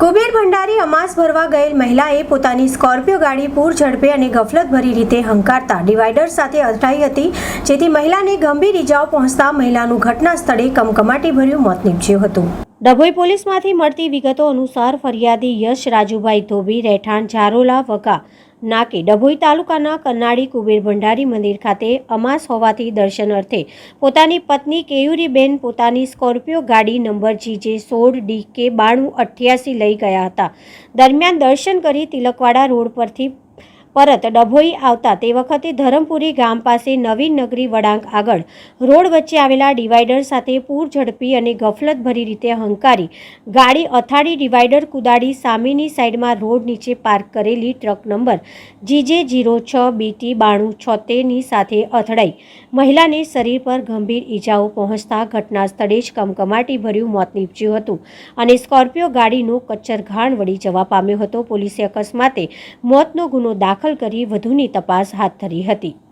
કુબેર ભંડારી અમાસ ભરવા ગયેલ મહિલાએ પોતાની સ્કોર્પિયો ગાડી પૂર ઝડપે અને ગફલતભરી રીતે હંકારતા ડિવાઈડર સાથે અથડાઈ હતી, જેથી મહિલાને ગંભીર ઇજાઓ પહોંચતા મહિલાનું ઘટના સ્થળે કમકમાટી ભર્યું મોત નીપજ્યું હતું. ડભોઈ પોલીસમાંથી મળતી વિગતો અનુસાર ફરિયાદી યશ રાજુભાઈ ધોબી, રહેઠાણ ઝારોલા વગા નાકે ડભોઈ તાલુકાના કન્નાળી કુબેર ભંડારી મંદિર ખાતે અમાસ હોવાથી દર્શન અર્થે પોતાની પત્ની કેયુરીબેન પોતાની સ્કોર્પિયો ગાડી નંબર જીજે સોળ ડી કે બાણું અઠ્યાસી લઈ ગયા હતા. દરમિયાન દર્શન કરી તિલકવાડા રોડ પરથી પરત ડભોઈ આવતા તે વખતે ધરમપુરી ગામ પાસે નવીન નગરી વળાંક આગળ રોડ વચ્ચે આવેલા ડિવાઈડર સાથે પૂર ઝડપી અને ગફલતભરી રીતે હંકારી ગાડી અથાડી ડિવાઈડર કુદાડી સામેની સાઈડમાં રોડ નીચે પાર્ક કરેલી ટ્રક નંબર જીજે જીરો છ બીટી બાણું છોતેરની સાથે અથડાઈ. મહિલાને શરીર પર ગંભીર ઈજાઓ પહોંચતા ઘટના સ્થળે જ કમકમાટી ભર્યું મોત નીપજ્યું હતું અને સ્કોર્પિયો ગાડીનો કચ્છર ઘાણ વળી જવા પામ્યો હતો. પોલીસે અકસ્માતે મોતનો ગુનો દાખલ કરી વધુની તપાસ હાથ ધરી હતી.